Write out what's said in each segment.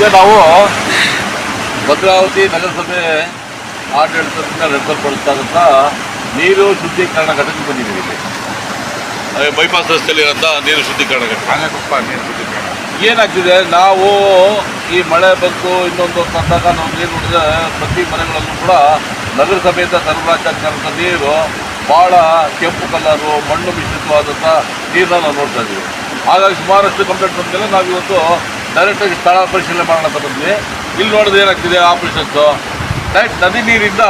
ಈಗ ನಾವು ಭದ್ರಾವತಿ ನಗರಸಭೆ ಆಡಳಿತದಿಂದ ನಡೆಸಲ್ಪಡ್ತಕ್ಕಂಥ ನೀರು ಶುದ್ಧೀಕರಣ ಘಟಕ ಬಂದಿದ್ದೀವಿ ಇಲ್ಲಿ. ಬೈಪಾಸ್ ರಸ್ತೆಯಲ್ಲಿರೋಂಥ ನೀರು ಶುದ್ಧೀಕರಣ ಘಟಕ. ನೀರು ಶುದ್ಧೀಕರಣ. ಏನಾಗ್ತಿದೆ ನಾವು ಈ ಮಳೆ ಬಂತು ಇನ್ನೊಂದು ತಂದಾಗ ನಾವು ನೀರು ನೋಡಿದ್ರೆ ಪ್ರತಿ ಮನೆಗಳಲ್ಲೂ ಕೂಡ ನಗರಸಭೆಯಿಂದ ಸರಬರಾಜಾಗ್ತಕ್ಕಂಥ ನೀರು ಭಾಳ ಕೆಂಪು ಕಲರು ಮಣ್ಣು ಮಿಶ್ರಿತವಾದಂಥ ನೀರನ್ನ ನಾವು ನೋಡ್ತಾ ಇದ್ದೀವಿ. ಹಾಗಾಗಿ ಸುಮಾರಷ್ಟು ಕಂಪ್ಲೇಂಟ್ ಬಂದಮೇಲೆ ನಾವು ಇವತ್ತು ಡೈರೆಕ್ಟಾಗಿ ಸ್ಥಳ ಪರಿಶೀಲನೆ ಮಾಡೋಣ ಅಂತ ಬಂದ್ವಿ. ಇಲ್ಲಿ ನೋಡಿದ್ರೆ ಏನಾಗ್ತಿದೆ ಆಪರೇಷನ್ಸು ಡೈರೆಕ್ಟ್ ನದಿ ನೀರಿಂದ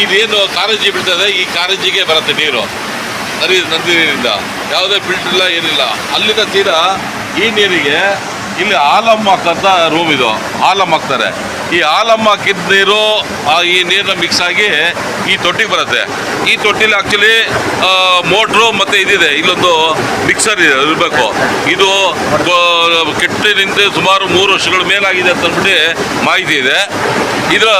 ಇದೇನು ಕಾರಂಜಿ ಬಿಡ್ತದೆ ಈ ಕಾರಂಜಿಗೆ ಬರುತ್ತೆ ನೀರು. ನದಿ ನದಿ ನೀರಿಂದ. ಯಾವುದೇ ಫಿಲ್ಟರ್ ಇಲ್ಲ, ಏನಿಲ್ಲ. ಅಲ್ಲಿಂದ ತೀರಾ ಈ ನೀರಿಗೆ ಇಲ್ಲಿ ಹಾಕಂತ ರೂಮ್ ಇದು. ಆಲಮ್ ಹಾಕ್ತಾರೆ. ಈ ಹಾಲಮ್ಮ ಹಾಕಿದ ನೀರು ಈ ನೀರನ್ನ ಮಿಕ್ಸ್ ಆಗಿ ಈ ತೊಟ್ಟಿಗೆ ಬರುತ್ತೆ. ಈ ತೊಟ್ಟಿಲಿ ಆ್ಯಕ್ಚುಲಿ ಮೋಟ್ರು ಮತ್ತು ಇದಿದೆ. ಇಲ್ಲೊಂದು ಮಿಕ್ಸರ್ ಇದೆ ಇರಬೇಕು. ಇದು ಕೆಟ್ಟ ನಿಂತು ಸುಮಾರು ಮೂರು ವರ್ಷಗಳ ಮೇಲಾಗಿದೆ ಅಂತ ಅಂದ್ಬಿಟ್ಟು ಮಾಹಿತಿ ಇದೆ. ಇದರ,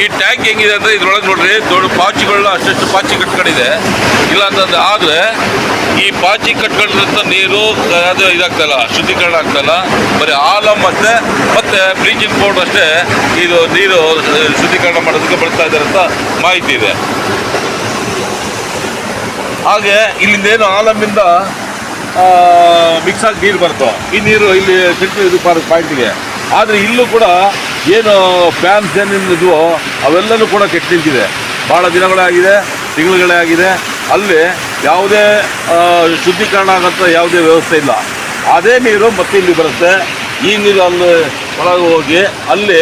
ಈ ಟ್ಯಾಂಕ್ ಹೆಂಗಿದೆ ಅಂದರೆ ಇದ್ರೊಳಗೆ ನೋಡ್ರಿ, ದೊಡ್ಡ ಪಾಚಿಗಳನ್ನ ಅಷ್ಟಷ್ಟು ಪಾಚಿ ಕಟ್ಕೊಂಡಿದೆ. ಇಲ್ಲ ಅಂತಂದ್ರೆ ಆದರೆ ಈ ಪಾಚಿ ಕಟ್ಕೊಂಡಿರೋಂಥ ನೀರು ಅದು ಇದಾಗ್ತಲ್ಲ, ಶುದ್ಧೀಕರಣ ಆಗ್ತಲ್ಲ. ಬರೀ ಆಲ ಮತ್ತೆ ಮತ್ತೆ ಬ್ಲೀಚಿಂಗ್ ಪೌಡರ್ ಅಷ್ಟೇ ಇದು ನೀರು ಶುದ್ಧೀಕರಣ ಮಾಡೋದಕ್ಕೆ ಬಳಸ್ತಾ ಇದ್ದಾರೆ ಅಂತ ಮಾಹಿತಿ ಇದೆ. ಹಾಗೆ ಇಲ್ಲಿಂದ ಏನು ಆಲಮ್ಮಿಂದ ಮಿಕ್ಸ್ ಆಗಿ ನೀರು ಬರ್ತೋ ಈ ನೀರು ಇಲ್ಲಿ ಸೆಂಟ್ರಲ್ ಇದು ಪಾಯಿಂಟಿಗೆ ಆದರೆ ಇಲ್ಲೂ ಕೂಡ ಏನು ಫ್ಯಾನ್ಸ್ ಏನಿದ್ವೋ ಅವೆಲ್ಲನೂ ಕೂಡ ಕೆಟ್ಟು ನಿಂತಿದೆ. ಭಾಳ ದಿನಗಳೇ ಆಗಿದೆ ತಿಂಗಳುಗಳೇ ಆಗಿದೆ ಅಲ್ಲಿ ಯಾವುದೇ ಶುದ್ಧೀಕರಣ ಆಗಂತ ಯಾವುದೇ ವ್ಯವಸ್ಥೆ ಇಲ್ಲ. ಅದೇ ನೀರು ಮತ್ತೆ ಇಲ್ಲಿ ಬರುತ್ತೆ. ಈ ನೀರು ಅಲ್ಲಿ ಒಳಗೆ ಹೋಗಿ ಅಲ್ಲಿ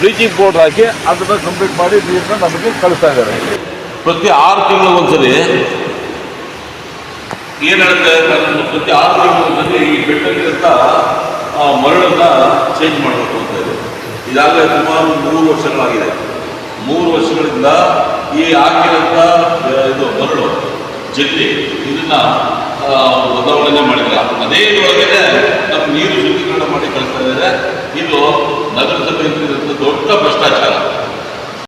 ಬ್ಲೀಚಿಂಗ್ ಪೌಡರ್ ಹಾಕಿ ಅದನ್ನು ಕಂಪ್ಲೀಟ್ ಮಾಡಿ ನೀರನ್ನ ನಮಗೆ ಕಳಿಸ್ತಾ ಇದ್ದಾರೆ. ಪ್ರತಿ ಆರು ತಿಂಗಳು ಒಂದ್ಸರಿ ನಾನು ಪ್ರತಿ ಆರು ತಿಂಗಳಿಗೊಂದ್ಸರಿ ಈ ಬೆಟ್ಟಕ್ಕಿಂತ ಮರಳನ್ನ ಚೇಂಜ್ ಮಾಡಬೇಕು ಅಂತ ಇದೆ ಈಗಾಗಲೇ ಸುಮಾರು ಮೂರು ವರ್ಷಗಳಾಗಿದೆ. ಮೂರು ವರ್ಷಗಳಿಂದ ಈ ಆಗಿರಂಥ ಇದು ಮರಳು ಜಲ್ಲಿ ಇದನ್ನ ಬದಲಾವಣೆ ಮಾಡಿದ್ರೆ ಅದೇ ಇದರೊಳಗಡೆ ನಮ್ಮ ನೀರು ಶುದ್ಧೀಕರಣ ಮಾಡಿ ಕಳಿಸ್ತಾ ಇದ್ದಾರೆ. ಇದು ನಗರಸಭೆ ದೊಡ್ಡ ಭ್ರಷ್ಟಾಚಾರ.